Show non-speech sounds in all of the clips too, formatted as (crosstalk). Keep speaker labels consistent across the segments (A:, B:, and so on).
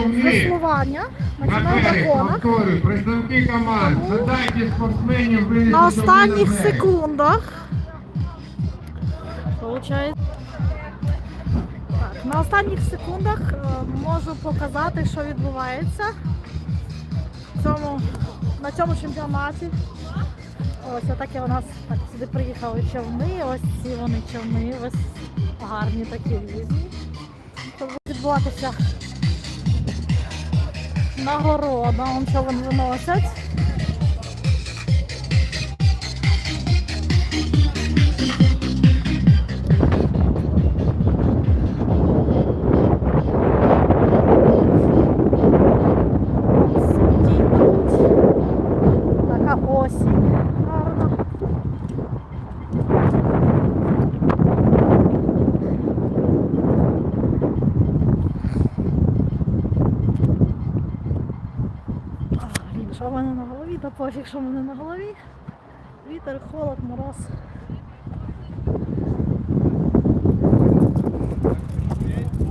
A: веслування драконах.
B: повторюю, представники команд, задайте спортсменів винести
A: На останніх
B: на
A: секундах. Получається. Так, на останніх секундах е, можу показати, що відбувається цьому, на цьому чемпіонаті. Ось отакі у нас так, сюди приїхали човни, ось ці вони човни, ось гарні такі різні. Тут відбуватися нагорода, он човен виносять. Тут така осінь гарна. А, Блін, що в мене на голові, та пофіг, що мене на голові. Вітер, холод, мороз.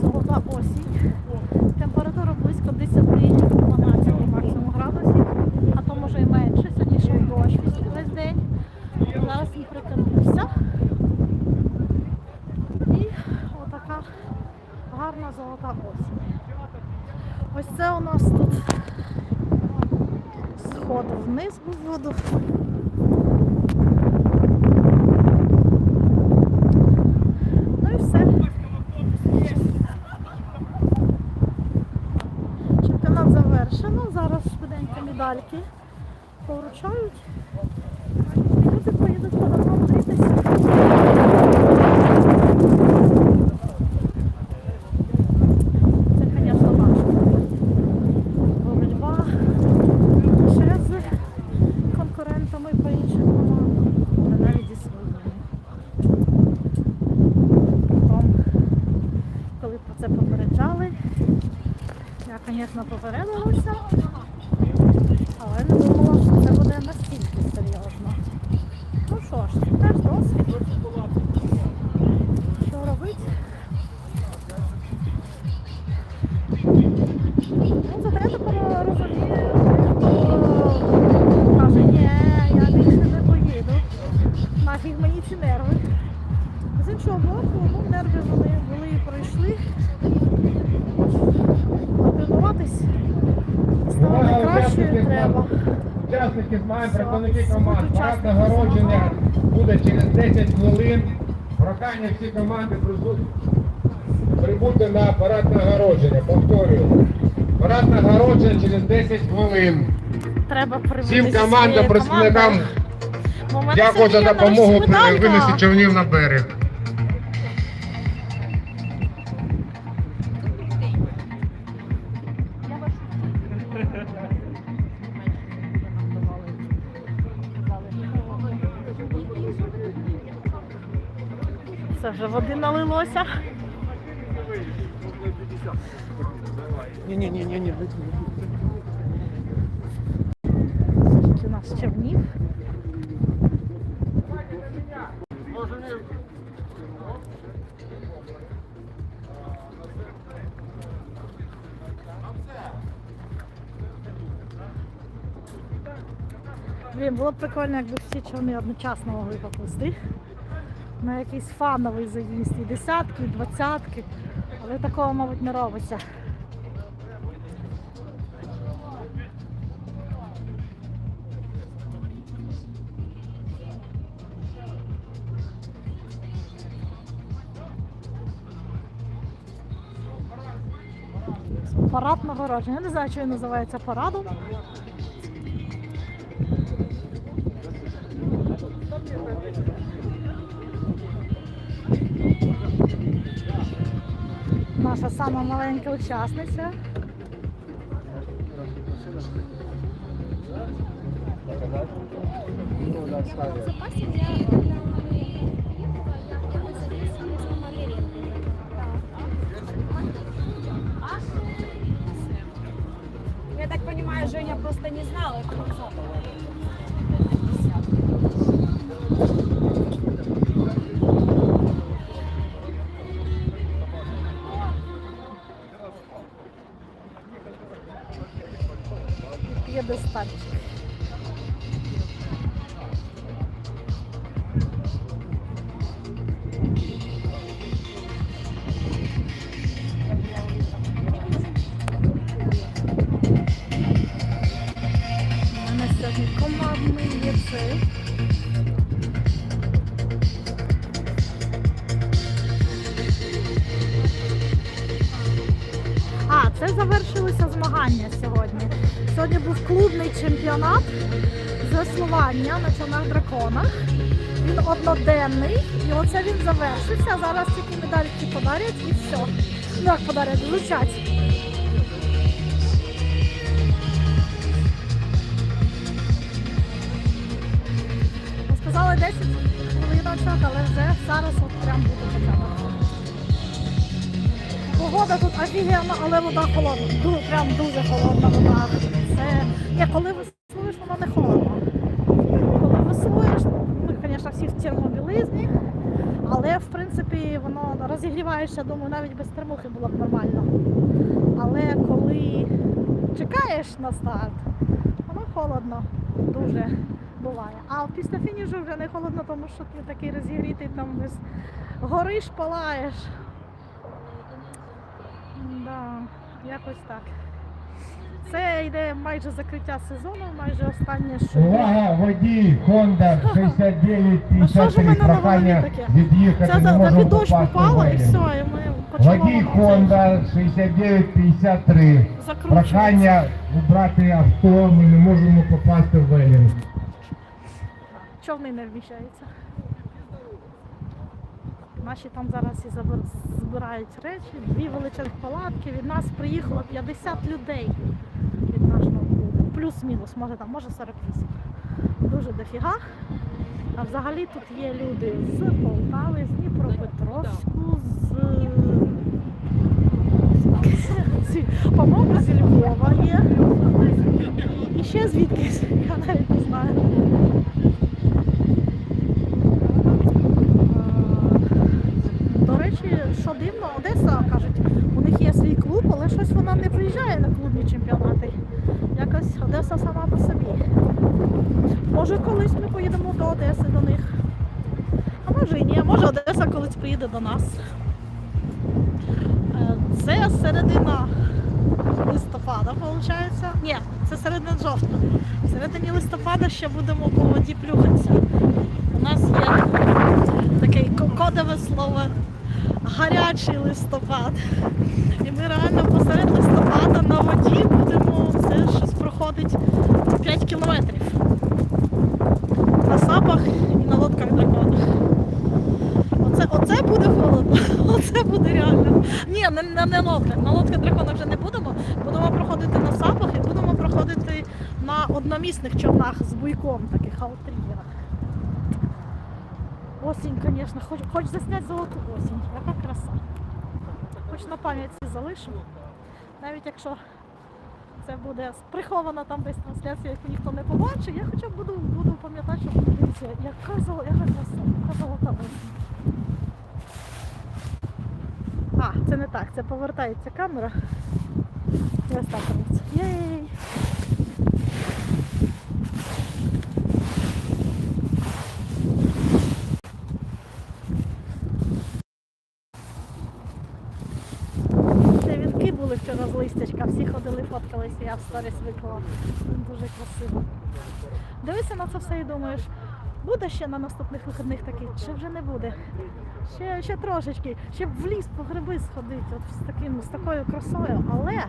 A: Золота осінь. Температура близько 10-12 максимум градусів, а то може і менше. Сьогодні йшов дощ весь день. Зараз він прикріпився. І отака гарна золота осінь. Ось це у нас тут сход вниз у воду. Ну і все. Чемпіонат завершено. Зараз швиденько медальки повручають. І люди поїдуть по дорогам грітися. Це, звісно, важко. Боротьба ще з конкурентами по іншим командам, та навіть зі своїми. Потім, коли про це попереджали, я, звісно, попередилася, але не думала, що це буде настільки серйозно. Ну що ж, це теж досвід. Що робити? Ну, зате я тепер розумію, хто каже, ні, я більше не поїду. Нафіг мені ці нерви. Іншого боку, ну, нерви вони були і пройшли. Тренуватись ставати кращою треба.
B: Учасники змагань, представники команд. Парад нагородження буде через 10 хвилин. Прохання всі команди прибути на парад нагородження. Повторюю. Парад нагородження через 10 хвилин.
A: Треба
B: Всім командам, представникам дякую за допомогу винесі човнів на берег.
A: Це вже води налилося. Скільки у нас човнів. Блін, було б прикольно, якби всі човни одночасно могли поплисти. На якийсь фановий заїзд, і десятки, і двадцятки. Але такого, мабуть, не робиться. Парад нагородження. Я не знаю, що він називається парадом. Наша сама маленька учасниця.
C: Я так понимаю, Женя просто не знала, кто
A: чемпіонат з веслування на човнах драконах. Він одноденний, і оце він завершився. Зараз тільки медальки подарять і все. Ну як подарять, вручать. Сказали 10 хвилиночок, але вже зараз от прям буде початок. Погода тут офігенна, але вода холодна. Прям дуже холодна вода. Ні, коли веслуєш, воно не холодно. Коли веслуєш, ми, звісно, всі в термобілизні, але в принципі воно розігріваєшся, думаю, навіть без термухи було б нормально. Але коли чекаєш на старт, воно холодно дуже буває. А після фінішу вже не холодно, тому що ти такий розігрітий, там весь гориш, палаєш. Да, якось так. Це йде майже закриття сезону, майже останнє що.
B: Увага, водій Honda
A: А що ж у
B: 6953,
A: мене на голові
B: прохання від'їхати, не можемо
A: під дощ попало і все, і ми почали
B: Водій Honda 6953, прохання убрати авто, ми не можемо попасти в Елін.
A: Човни не вміщаються. Наші там зараз і збирають речі, дві величезні палатки. Від нас приїхало 50 людей. Плюс-мінус, може там, може 48. Дуже дофіга. А взагалі тут є люди з Полтави, з Дніпропетровську, з, по-моєму, зі Львова є. І, ще звідкись, я навіть не знаю. До речі, що дивно, Одеса кажуть, у них є свій клуб, але щось вона не приїжджає на клубні чемпіонати. Одеса сама по собі. Може колись ми поїдемо до Одеси до них. А може і ні, може Одеса колись приїде до нас. Е, Це середина листопада, виходить. Ні, це середина жовтня. В середині листопада ще будемо по воді плюхатися. У нас є таке ко- кодове слово гарячий листопад. І ми реально посеред листопада на воді будемо проходить 5 кілометрів. На сапах і на лодках драконах. Оце, оце буде холодно, (laughs) оце буде реально. Ні, не, не, не лодка. На лодках дракона вже не будемо. Будемо проходити на сапах і будемо проходити на одномісних човнах з буйком, таких аутрігерах. Осінь, звісно, хоч, хоч засняти золоту осінь. Яка краса. Хоч на пам'яті залишу. Навіть якщо це буде прихована там десь трансляція, яку ніхто не побачить, я хоча б буду, буду пам'ятати, що подивіться, яка, золота краса, яка золота. А, це не так, це повертається камера. Ось так. Єй! Ще вінки були вчора з листячка, всі ходили, виклала. Дуже красиво. Дивишся на це все і думаєш, буде ще на наступних вихідних такий, чи вже не буде. Ще, ще трошечки, ще в ліс по гриби сходити, от з таким, з такою красою, але.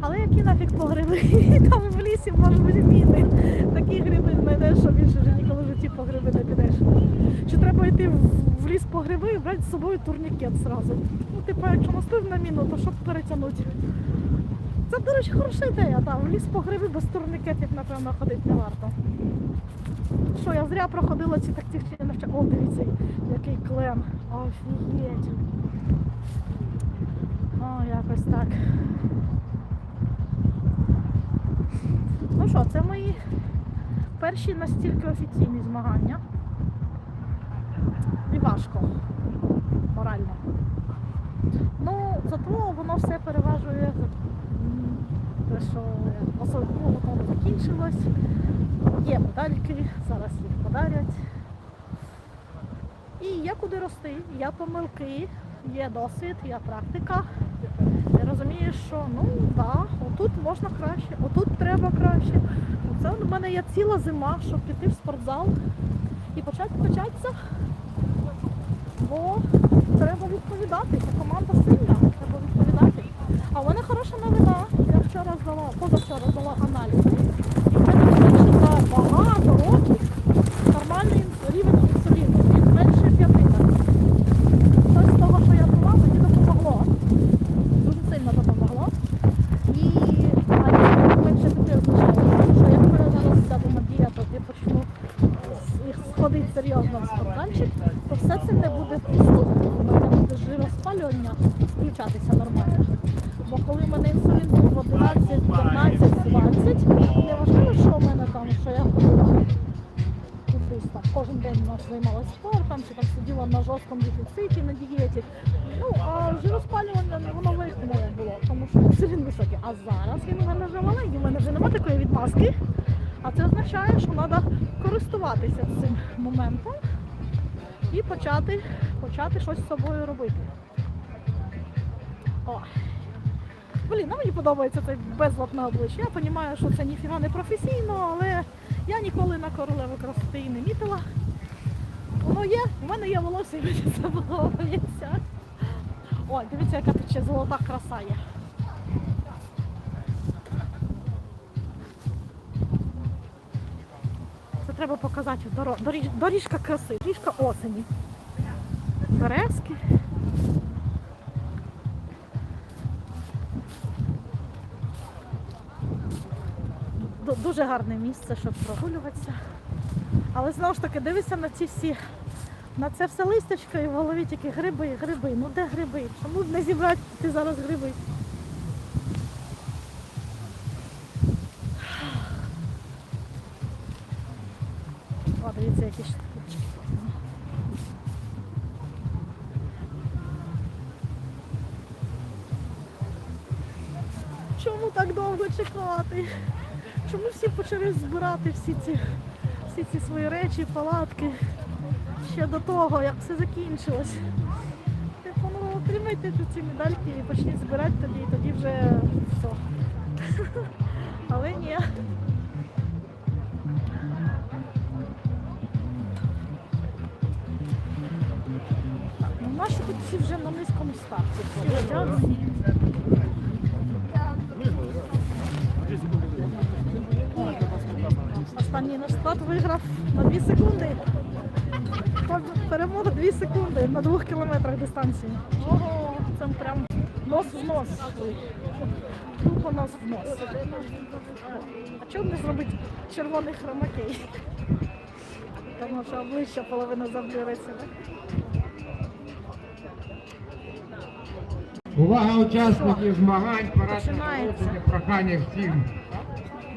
A: Але які нафіг по гриби? (laughs) Там в лісі може бути міни. Такі гриби знайдеш, що більше вже ніколи в житті по гриби не підеш. Чи треба йти в- ліс по гриби і брати з собою турнікет зразу. Ну, типу, якщо настив на міну, то щоб перетягнути. Це, до речі, хороша ідея, там, в ліс по гриби без турнікетів, напевно, ходити не варто. Що, я зря проходила ці тактичні навчання. О, дивіться, який клен. Офігеть. О, якось так. Ну що, це мої перші настільки офіційні змагання. І важко. Морально. Ну, зато воно все переважує те, що осо- ну, закінчилось. Є медальки, зараз їх подарять. І є куди рости, є помилки, є досвід, є практика. Я розумію, що ну да, отут можна краще, отут треба краще. Це у мене є ціла зима, щоб піти в спортзал і почати качатися. Бо треба відповідати, бо команда сильна, треба відповідати. А в мене хороша новина. Вчора здала, позавчора здала аналізи. І в мене багато років нормальний рівень інсуліну. Він менше п'яти. Щось з того, що я пила, мені допомогло. Дуже сильно допомогло. І а я менше п'яти означає, що якщо я зараз сяду на дієту і почну с- сходити серйозно в спортзальчик, то все це не буде пусто. У мене буде жироспалювання включатися нормально. Бо коли в мене інсулін був 11, 15, 20, не важливо, що в мене там, що я ходила кудись там кожен день у нас займалася спортом, чи там сиділа на жорсткому дефіциті на дієті. Ну, а жироспалювання воно виховує було, тому що інсулін високий. А зараз він у мене вже маленький, у мене вже немає такої відмазки. А це означає, що треба користуватися цим моментом і почати, почати щось з собою робити. О. Блін, ну мені подобається цей безлад на обличчі. Я розумію, що це ніфіга не професійно, але я ніколи на королеву красоти і не мітила. Воно є, у мене є волосся, і мені це подобається. Ой, дивіться, яка тут ще золота краса є. Це треба показати доріжка краси, доріжка осені. Березки. Дуже гарне місце, щоб прогулюватися. Але знову ж таки, дивися на ці всі, на це все листячко і в голові тільки гриби, гриби. Ну де гриби? Чому б не зібрати ти зараз гриби? О, дивіться, які штучки. Чому так довго чекати? Чому всі почали збирати всі ці, всі ці свої речі, палатки ще до того, як все закінчилось? Типу, ну отримайте ці медальки і почніть збирати тоді, і тоді вже все. (laughs) Але ні. Ну наші тут всі вже на низькому старті. Всі склад виграв на 2 секунди. Перемога 2 секунди на 2 кілометрах дистанції. Ого, це прям нос в нос. Тупо нос в нос. А чому не зробити червоний хромакей? Тому що обличчя половина заблюриться.
B: Увага учасників змагань, нагородження, прохання всім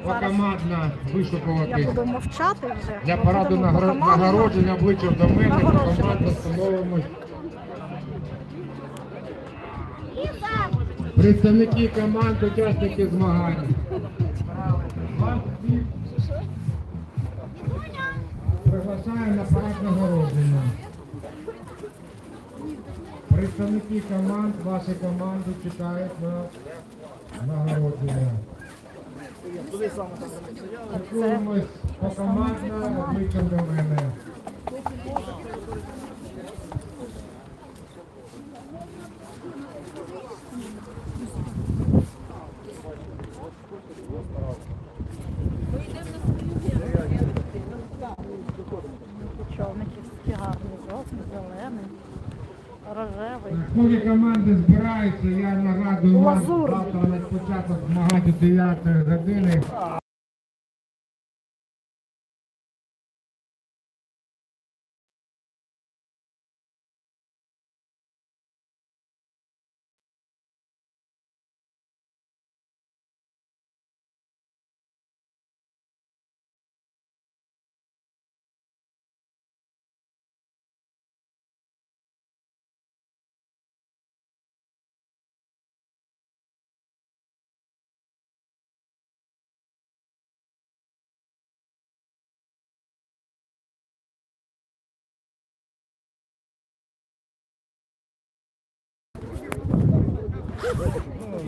A: Зараз
B: покомандно
A: Я
B: вишукувати
A: буду мовчати вже.
B: для параду
A: будемо
B: нагородження обличчя до мене, команда становимось. Представники команд, учасники змагань. Приглашаю на парад нагородження. Представники команд, ваші команди чекають на нагородження. Шикуємось покомандно, обличчям до мене.
A: Човники всі гарні, жовтий, зелений, рожевий.
B: Поки команди збираються, я нагадую вам завтра на початок змагань 9 години.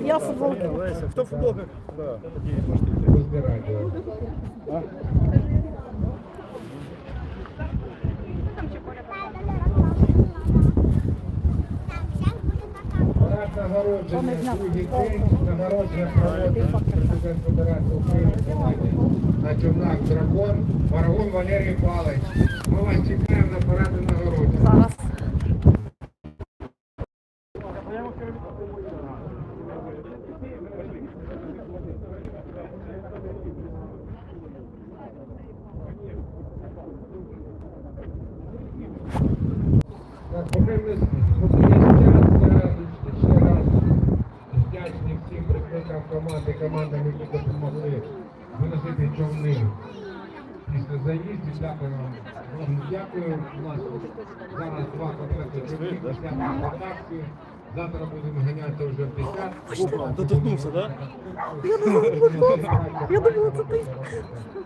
A: Я футболку.
B: Леся, хто футболка? Да.
D: Розбирайте. Нагородження, другий день, нагородження проводить президент Федерації України на човнах Дракон, Маргун Валерій Палич. Ми вас чекаємо на параді нагородження.
A: Зараз.
D: Так, поки ми поки є час, я ще раз вдячний всім представникам команди, командам, які допомогли виносити човни після заїздів. Дякую вам. Вам Дякую. У нас зараз два концерти човни, 50 контактів. Завтра будемо ганяти вже 50.
B: Доторкнувся, так?
A: Я не знаю, хто це. Я думала, це ти.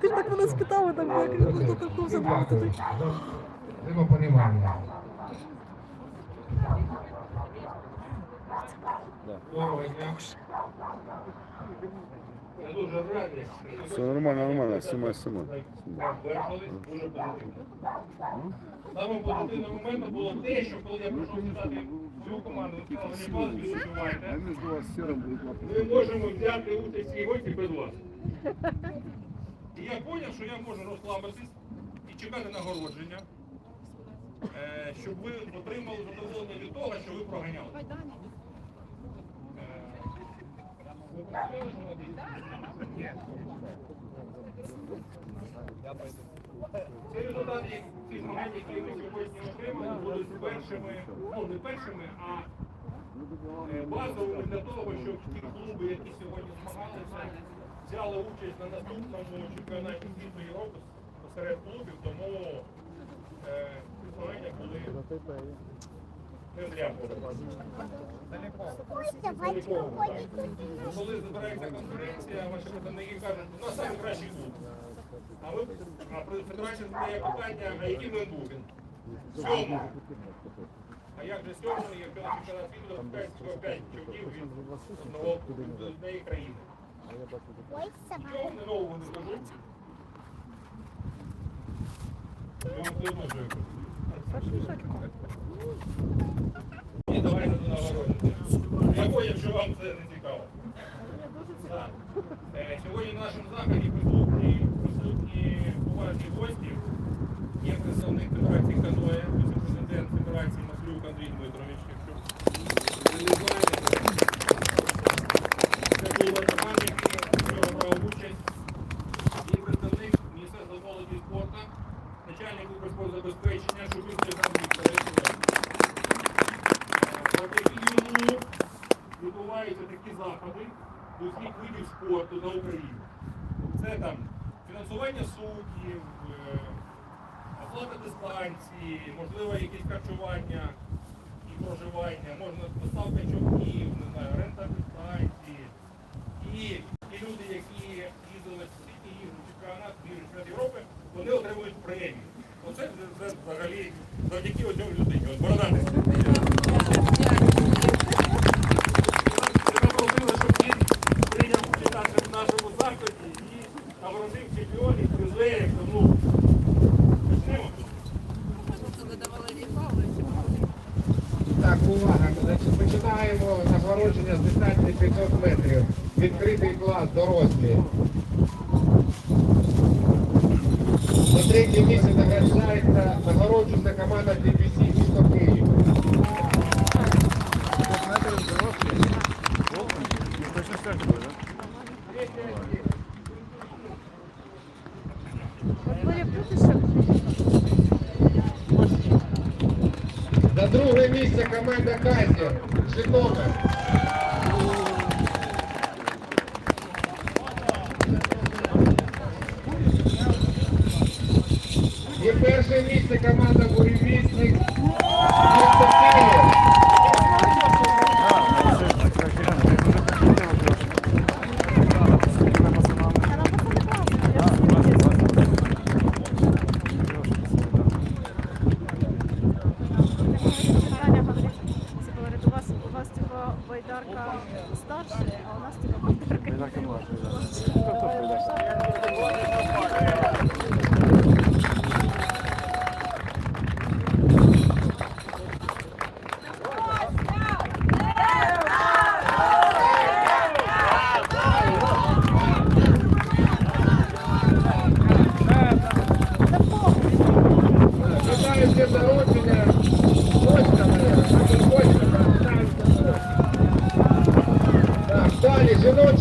A: Ти ж так мене спитав, і так я кажу, хто торкнувся, думала, це ти.
D: Взаимопонимание. Доброго дня. Я дуже радий.
B: Все нормально, нормально, снимай, снимай.
D: Самим позитивним моментом було те, що коли я прийшов читати цю команду, сказали,
B: серым будет
D: ми можемо взяти участь в гості без вас. І я зрозумів, що я можу розслабитись і чекати нагородження, е, щоб ви отримали задоволення від того, що ви проганяли. Ці результати цих змагань, які ми сьогодні отримали, будуть першими, ну не першими, а е, базовими для того, щоб ті клуби, які сьогодні змагалися, взяли участь на наступному чемпіонаті світу Європи серед клубів, тому е, змагання були. Коли збирається конференція, ваші представники кажуть, у нас найкращий клуб. А ви федерація задає питання, а який він був? Сьомий. А як же сьомий, як на чемпіонат світу допускають всього 5 човнів від одного однієї країни? Нічого не нового не скажу. Я вам все І давайте до нагородження. Якщо вам це не цікаво. Так. Е, Сьогодні в нашому заході присутні, присутні поважні гості. Є представник Федерації Каноя, віце-президент Федерації Маслюк Андрій Дмитрович. Якщо ви не знаєте, це була команда, яка брав участь. Є представник Міністерства молоді і спорту, начальник Укрспортзабезпечення, Шубинський Олександр Вікторович. Завдяки йому відбуваються такі заходи до всіх видів спорту на Україні. Це там фінансування суддів, е, оплата дистанції, можливо, якесь харчування і проживання, можна доставка човнів, не знаю, рента дистанції. І ті люди, які їздили в світі, їздили в чемпіонат, їздили в чемпіонат Європи, вони отримують премію. Оце взагалі завдяки одному людині. От бородатий. Ми просили, щоб він прийняв участь в нашому заході і нагородив чемпіонів, призерів. Тому почнемо. Так, увага. Значить, починаємо нагородження з дистанції 500 метрів. Відкритий клас, дорослі. За третє місце награждається, нагороджується команда DPC місто Київ.
B: Точно так же, да?
D: Місце команда Кайзер. Житомир.